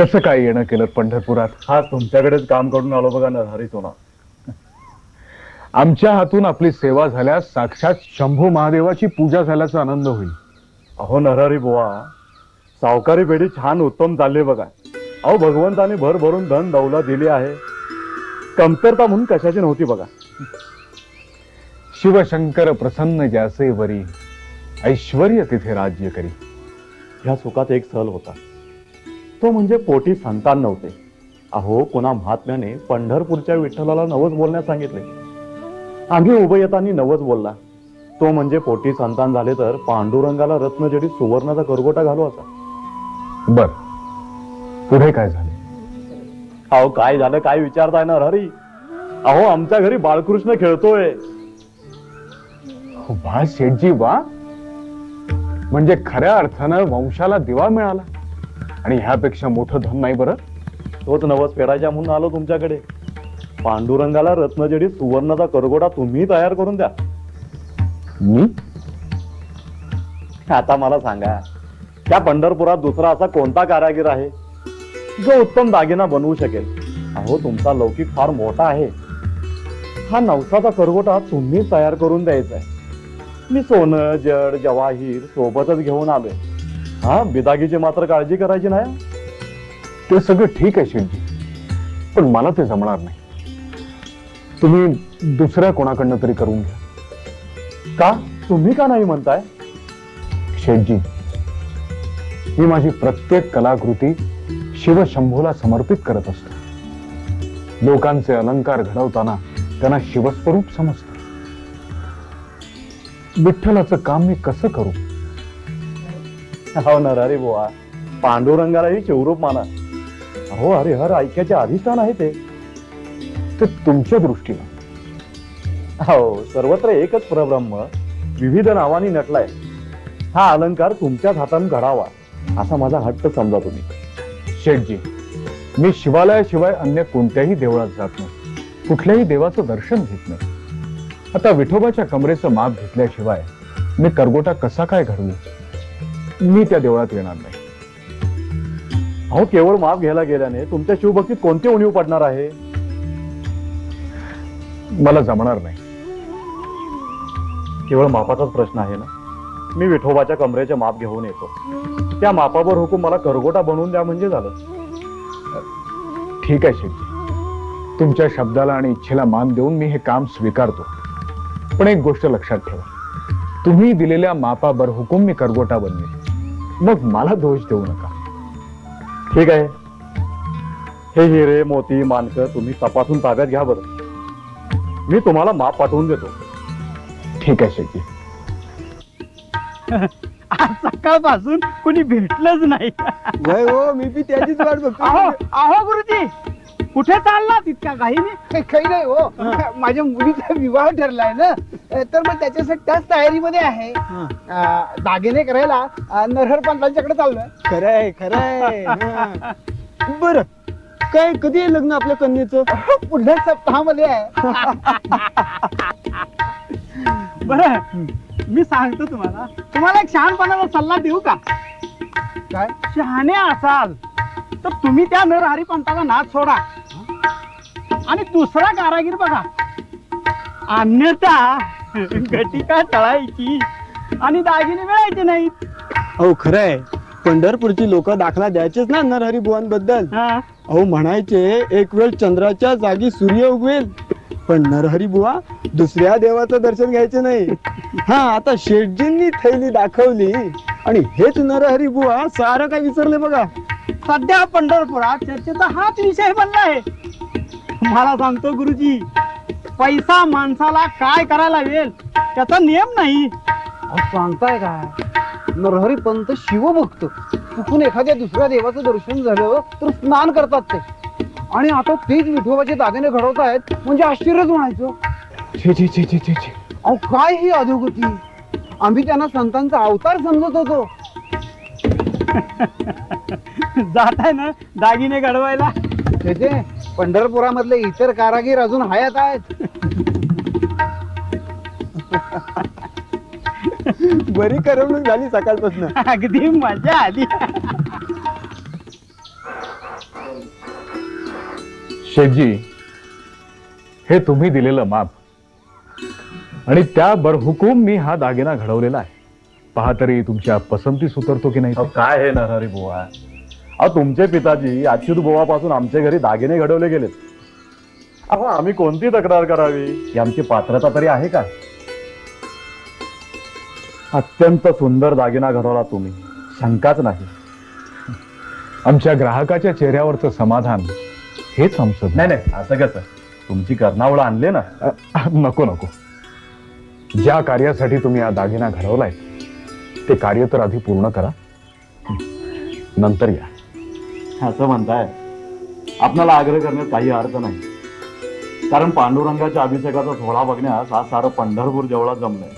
कसं काय येणं केलं पंढरपुरात? हा तुमच्याकडेच काम करून आलो बघा नरहरी सोना आमच्या हातून आपली सेवा झाल्यास साक्षात शंभू महादेवाची पूजा झाल्याचा आनंद होईल. अहो नरहरी बुवा सावकारी पेढी छान उत्तम चालली बघा. अहो भगवंताने भर भरून धन दौला दिली आहे. कमतरता म्हणून कशाची नव्हती बघा. शिवशंकर प्रसन्न ज्याचे वरी ऐश्वर्य तिथे राज्य करी. ह्या सुखात एक सहल होता. तो म्हणजे पोटी संतान नव्हते. अहो कोणा महात्म्याने पंढरपूरच्या विठ्ठलाला नवस बोलण्यास सांगितले. आम्ही उभं येताना नवस बोलला. तो म्हणजे पोटी संतान झाले तर पांडुरंगाला रत्नजडी सुवर्णाचा करगोटा घालू असा बर. पुढे काय झाले? अहो काय झालं काय विचारताय ना हरी? अहो आमच्या घरी बाळकृष्ण खेळतोय. वा शेठजी वा. म्हणजे खऱ्या अर्थानं वंशाला दिवा मिळाला. आणि ह्यापेक्षा मोठं धन नाही बरं? तोच नवस फेडायच्या म्हणून आलो तुमच्याकडे. पांडुरंगाला रत्नजडी सुवर्णाचा करगोटा तुम्ही तयार करून द्या. मी? आता मला सांगा त्या पंढरपुरात दुसरा असा कोणता कारागीर आहे? जो उत्तम दागिना बनवू शकेल. अहो तुमचा लौकिक फार मोठा आहे. हा नवसाचा करगोटा तुम्ही तयार करून द्यायचा आहे. मी सोनं जड जवाहीर सोबतच घेऊन आलोय. हा बिदागीची मात्र काळजी करायची नाही. ते सगळं ठीक आहे शेठजी. पण मला ते जमणार नाही. तुम्ही दुसऱ्या कोणाकडनं तरी करून घ्या. का? तुम्ही का नाही म्हणताय? शेठजी मी माझी प्रत्येक कलाकृती शिवशंभूला समर्पित करत असतो. लोकांचे अलंकार घडवताना त्यांना शिवस्वरूप समजतं. विठ्ठलाचं काम मी कसं करू? हो ना अरे बुवा. पांडुरंगालाही शिवरूप माना. अहो अरे हर ऐक्याच्या अधिष्ठान आहे ते. ते तुमच्या दृष्टीनं. हो सर्वत्र एकच परब्रह्म विविध नावांनी नटलाय. हा अलंकार तुमच्याच हातानं घडावा असा माझा हट्ट समजा तुम्ही. शेठजी मी शिवालयाशिवाय अन्य कोणत्याही देवळात जात नाही. कुठल्याही देवाचं दर्शन घेत नाही. आता विठोबाच्या कमरेचं माप घेतल्याशिवाय मी करगोटा कसा काय घडवू? मी त्या देवळात येणार नाही. अहो केवळ माप घ्यायला गेल्याने तुमच्या शिवभक्तीत कोणती उणीव पडणार आहे? मला जमणार नाही. केवळ मापाचाच प्रश्न आहे ना? मी विठोबाच्या कमरेचे माप घेऊन येतो. त्या मापावर हुकूम मला करगोटा बनवून द्या म्हणजे झालं. ठीक आहे शेटजी तुमच्या शब्दाला आणि इच्छेला मान देऊन मी हे काम स्वीकारतो. पण एक गोष्ट लक्षात ठेवा. तुम्ही दिलेल्या मापावर हुकूम मी करगोटा बनवेन. मग मला दोष देऊ नका. ठीक आहे? हे हिरे मोती मानकं तुम्ही तपासून ताब्यात घ्या बरं. मी तुम्हाला माप पाठवून देतो. ठीक आहे शेठजी आज सकाळपासून कुणी भेटलंच नाही. हो मी बी त्याचीच वाट बघतो अहो अहो गुरुजी! कुठे चालला तितक्या काही काही नाही हो. माझ्या मुलीचा विवाह ठरलाय ना. तर मग त्याच्यासाठी त्याच तयारीमध्ये आहे. अं, दागिने करायला अं, नरहर पंतांच्याकडे चाललोय. खरंय खरंय. बर. काय कधी आहे लग्न आपल्या कन्येचं? पुढल्या सप्ताहामध्ये आहे. बर. मी सांगतो तुम्हाला. तुम्हाला एक शहाणपणाचा सल्ला देऊ का? काय? शहाणे असाल. तर तुम्ही त्या नरहरी पंताचा नाच सोडा. आणि दुसरा कारागीर बघा. अन्यथा घटिका तळायची? आणि दागिने मिळायचे नाहीत. अहो खरंय. पंढरपूरची लोक दाखला द्यायचेच ना नरहरी बुवांबद्दल. हा. अहो म्हणायचे एक वेळ चंद्राच्या जागी सूर्य उगवेल. पण नरहरी बुवा दुसऱ्या देवाचं दर्शन घ्यायचे नाही. हा आता शेठजींनी थैली दाखवली. आणि हेच नरहरी बुवा सारं काय विसरले बघा. सध्या पंढरपुरात चर्चेचा हाच विषय बनला आहे. मला सांगतो गुरुजी पैसा माणसाला काय करायला लागेल त्याचा नियम नाही. सांगताय काय? नरहरी पंत शिव बघतो चुकून एखाद्या दुसऱ्या देवाचं दर्शन झालं तर स्नान करतात ते. आणि आता तेच विठोबाचे दागिने घडवतायत म्हणजे आश्चर्यच म्हणायचं. छे छे छे छे छे छे. अहो काय ही अधोगती? आम्ही त्यांना संतांचा अवतार समजत होतो. जात आहे ना दागिने घडवायला. त्याचे पंढरपुरामधले इतर कारागीर अजून हयात आहेत. बरी करमणूक झाली सकाळपासून. अगदी मजा आली. शेठजी हे तुम्ही दिलेलं माप. आणि त्या बरहुकूम मी हा दागिना घडवलेला आहे. पहा तरी तुमच्या पसंतीस उतरतो की नाही काय हे नरहरी बुवा? अहो तुमचे पिताजी अच्युत बुवापासून आमच्या घरी दागिने घडवले गेलेत. अहो आम्ही कोणती तक्रार करावी? ही आमची पात्रता तरी आहे का? अत्यंत सुंदर दागिना घडवला तुम्ही. शंकाच नाही. आमच्या ग्राहकाच्या चेहऱ्यावरचं समाधान हेच आमचं नाही नाही असं कसं? तुमची कर्णावळ आणले ना? अ, नको नको. ज्या कार्यासाठी तुम्ही हा दागिना घडवलाय ते कार्य तर आधी पूर्ण करा. नंतर या. असं म्हणताय. आपल्याला आग्रह करण्यात काही अर्थ नाही. कारण पांडुरंगाच्या अभिषेकाचा सोहळा बघण्यास आज सारं पंढरपूर जेवढा जमलंय.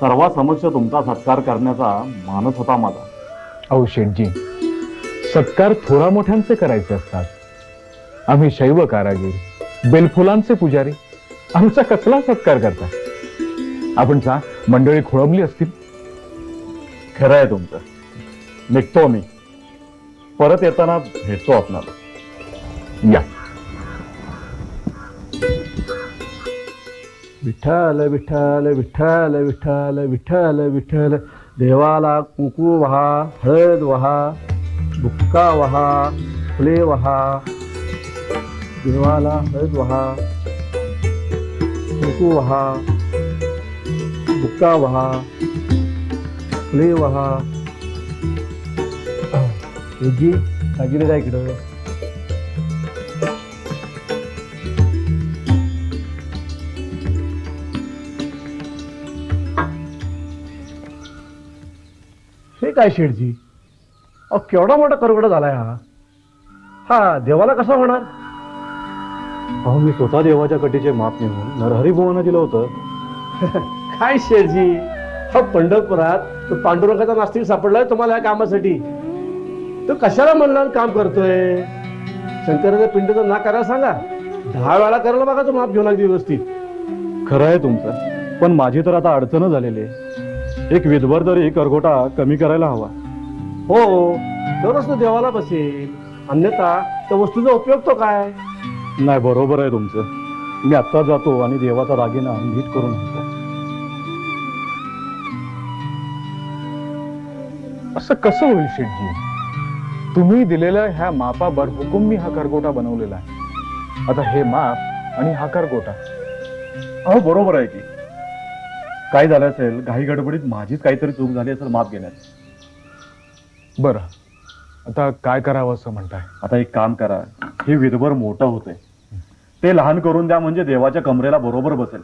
सर्वांसमक्ष तुमचा सत्कार करण्याचा मानस होता माझा. अहो शेठजी सत्कार थोरा मोठ्यांचे करायचे असतात. आम्ही शैव कारागीर बेलफुलांचे पुजारी आमचा कसला सत्कार करता आपण चा मंडळी खोळंबली असतील? खरं आहे तुमचं. निघतो मी. परत येताना भेटतो आपणाला. या. विठ्ठल विठ्ठल विठ्ठल विठ्ठल विठ्ठल विठ्ठल देवाला कुंकू वहा हळद वहा बुक्का वहा फुले वहा देवाला हळद वहा कुंकू वहा बुक्का वहा फुले वहा दागिने काय इकडं? हे काय शेठजी? अहो केवढा मोठा करगडा झालाय हा. हा देवाला कसा होणार? अहो मी स्वतः देवाच्या कटीचे माप नेऊन नरहरी बुवांना दिलं होतं. काय शेठजी? हा पंढरपुरात तो पांडुरंगाचा नास्तिक सापडलाय तुम्हाला या कामासाठी. तो कशाला म्हणणार काम करतोय? शंकराच्या पिंडीचा ना करायला सांगा. दहा वेळा करायला बघा तो माप घेऊन अगदी व्यवस्थित. खरं आहे तुमचं पण माझी तर आता अडचण झालेली आहे. एक विधवर तरी करगोटा कमी करायला हवा. हो तरच तो देवाला बसेल. अन्यथा त्या वस्तूचा उपयोग तो काय? नाही बरोबर आहे तुमचं. मी आत्ता जातो आणि देवाचा दागिना नीट करून आणतो. असं कसं होईल शेठजी? तुम्ही दिलेल्या ह्या मापा बरहुकूम मी हा करगोटा बनवलेला आहे. आता हे माप आणि हा करगोटा अहो बरोबर आहे की. काय झालं असेल घाई गडबडीत माझीच काहीतरी चूक झाली असेल माफ घेण्यात. बरं. आता काय करावं असं म्हणताय? आता एक काम करा. हे विधभर मोठं होतंय. ते लहान करून द्या म्हणजे देवाच्या कमरेला बरोबर बसेल.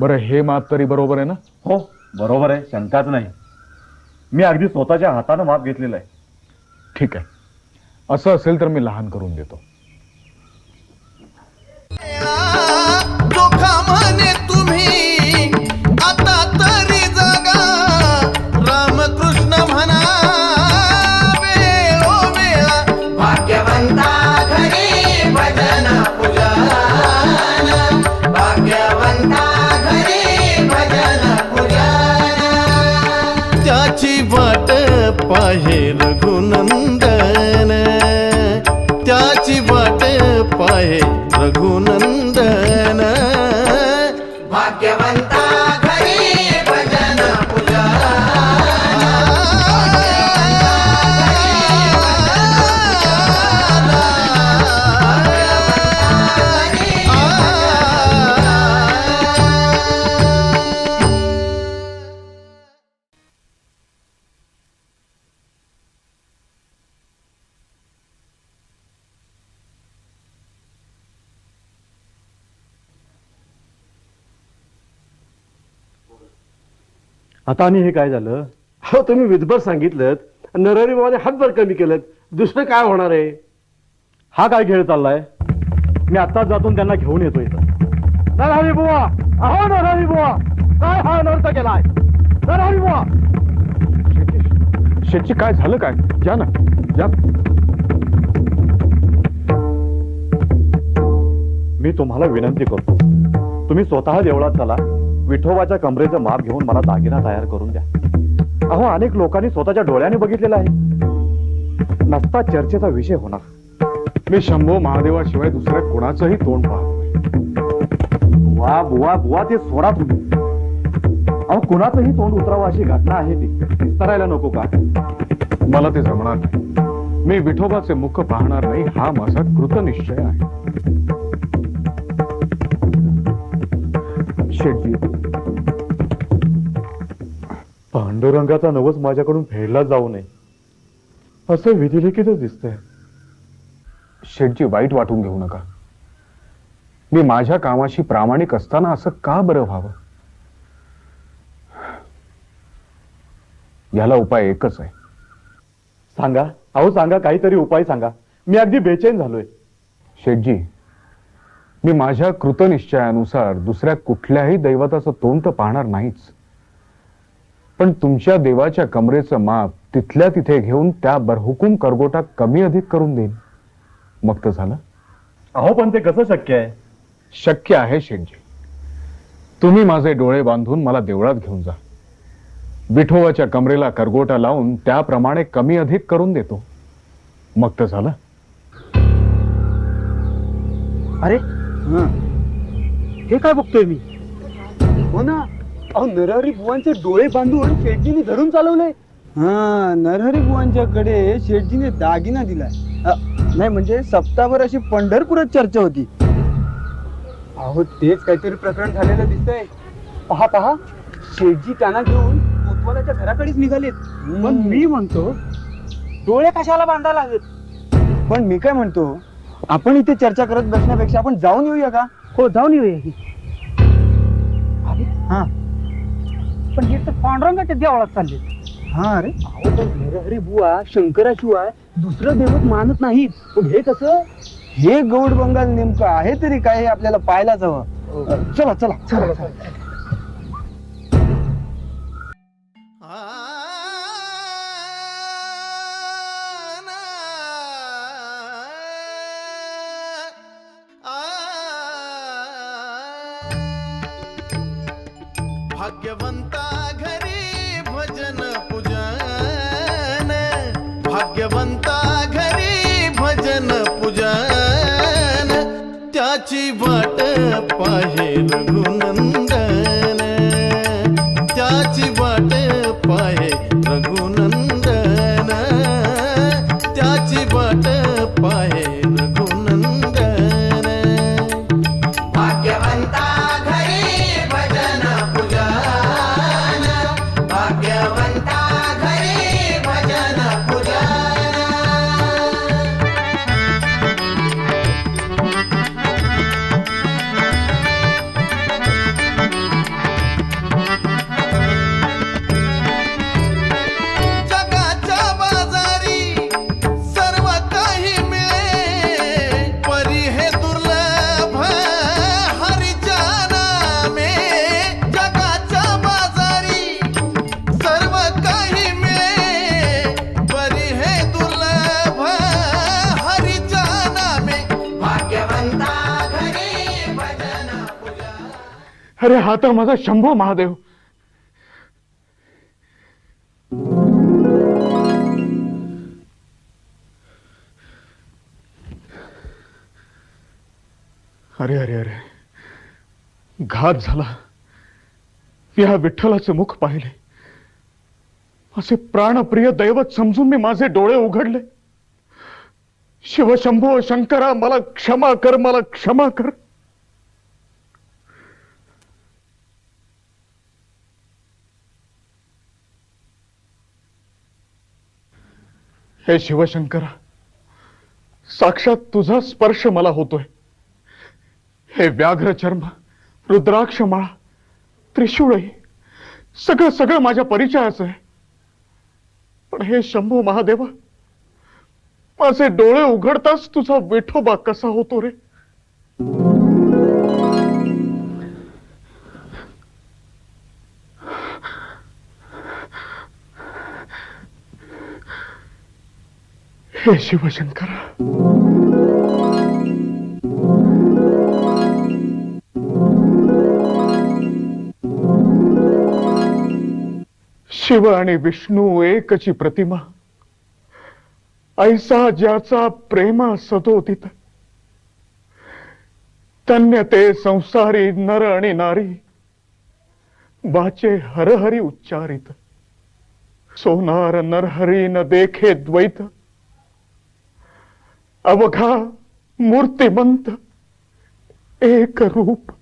बरं हे माप तरी बरोबर आहे ना? हो बरोबर आहे शंकाच नाही. मी अगदी स्वतःच्या हातानं माप घेतलेलं आहे. ठीक आहे. असं असेल तर मी लहान करून देतो. जोखामाने तुम्ही आता तरी जगा. रामकृष्ण म्हणा वेळोवेळा भाग्यवंता घरी भजन पूजन. भाग्यवंता घरी भजन पूजन. त्याची वाट पाहे रघुनंदन. त्याची वाट पाहे आता आणि हे काय झालं? हो तुम्ही विधभर सांगितलं नरहरी बाबाने हातभर कमी केलं दुसरं काय होणार आहे? हा काय खेळ चाललाय? मी आत्ताच जातून त्यांना घेऊन येतो इथं. नरहरी बुवा! अहो नरहरी बुवा! काय हा अनर्थ केलाय? नरहरी बुवा! शेठजी काय झालं काय? या ना या. मी तुम्हाला विनंती करतो. तुम्ही स्वतः देवळात चला. विठोबाच्या कमरेचं माप घेऊन मला दागिना तयार करून द्या. अहो अनेक लोकांनी स्वतःच्या डोळ्याने बघितलेलं आहे. नसता चर्चेचा विषय होणार. मी शंभो महादेवाशिवाय दुसऱ्या कोणाचंही तोंड पाहत वा बुवा बुवा ते सोडा तुम्ही. अहो कुणाचंही तोंड उतरावं अशी घटना आहे ती. विस्तारायला नको का? मला ते जमणार नाही. मी विठोबाचे मुख पाहणार नाही हा माझा कृतनिश्चय आहे. शेटजी पांडुरंगाचा नवस माझ्याकडून फेडला जाऊ नये. असं विधिलिखितच दिसतंय. शेटजी वाईट वाटून घेऊ नका. मी माझ्या कामाशी प्रामाणिक असताना असं का बरं व्हावं? याला उपाय एकच आहे. सांगा. अहो सांगा. काहीतरी उपाय सांगा. मी अगदी बेचैन झालोय. शेठजी मी माझ्या कृतनिश्चयानुसार दुसऱ्या कुठल्याही दैवताचं तोंड तर पाहणार नाहीच. पण तुमच्या देवाच्या कमरेचं माप तिथल्या तिथे घेऊन त्या बरहुकूम करगोटा कमी अधिक करून देईन. मग तर झालं. अहो पण ते कसं शक्य आहे? शक्य आहे शेठजी तुम्ही माझे डोळे बांधून मला देवळात घेऊन जा. विठोबाच्या कमरेला करगोटा लावून त्याप्रमाणे कमी अधिक करून देतो. मग तर झालं. अरे हं. हे काय बघतोय मी? हो ना. अहो नरहरी बुवांचे डोळे बांधून शेटजीने धरून चालवले हा नरहरी बुवांच्याकडे शेटजीने दागिना दिलाय. अ, नाही म्हणजे सप्ताभर अशी पंढरपुरात चर्चा होती. अहो तेच काहीतरी प्रकरण झालेलं दिसतंय. पहा पहा. शेटजी त्यांना घेऊन कोतवालाच्या घराकडेच निघालेत. पण मी म्हणतो डोळे कशाला बांधायला हवेत पण मी काय म्हणतो आपण इथे चर्चा करत बसण्यापेक्षा आपण जाऊन येऊया का? हो जाऊन येऊया की. अरे हा. पण हे तर पांडुरंगाच्या देवळात चालले. हा अरे. अहो पण बुवा शंकराशिवाय दुसरं देवत मानत नाहीत. पण हे कसं? हे गौड बंगाल नेमकं आहे तरी काय हे आपल्याला पाहायलाच हवं. चला चला. चला भाग्यवंता भाग्यवंता घरी भजन पूजन त्याची वाट पाहे अरे हा तर माझा शंभो महादेव. अरे अरे अरे. घात झाला. या विठ्ठलाचे मुख पाहिले. असे प्राणप्रिय दैवत समजून मी माझे डोळे उघडले. शिवशंभो शंकरा मला क्षमा कर मला क्षमा कर. हे शिवशंकरा साक्षात तुझा स्पर्श मला होतोय. हे व्याघ्र चर्म रुद्राक्ष माळा त्रिशूळही सगळं सगळं माझ्या परिचयाचं आहे. पण हे शंभू महादेवा माझे डोळे उघडताच तुझा विठोबा कसा होतो रे? हे शिवशंकर. शिव आणि विष्णू एकची प्रतिमा. ऐसा ज्याचा प्रेमा सदोदित. तन्य ते संसारी नर आणि नारी. वाचे हरहरी उच्चारित. सोनार नरहरी न देखे द्वैत. अवघा मूर्तिमंत एक रूप.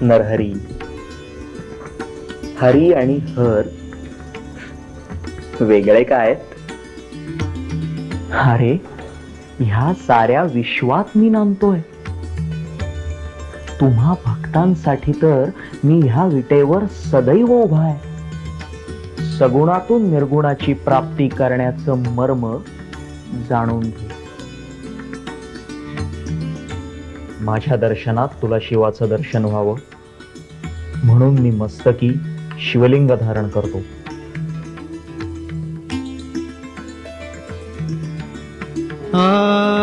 नरहरी. हरी आणि हर वेगळे काय अरे ह्या साऱ्या विश्वात मी नांदतोय. तुम्हा भक्तांसाठी तर मी ह्या विटेवर सदैव उभा आहे. सगुणातून निर्गुणाची प्राप्ती करण्याचं मर्म जाणून घे. माझ्या दर्शनात तुला शिवाचं दर्शन व्हावं. म्हणून मी मस्तकी शिवलिंग धारण करतो. Ah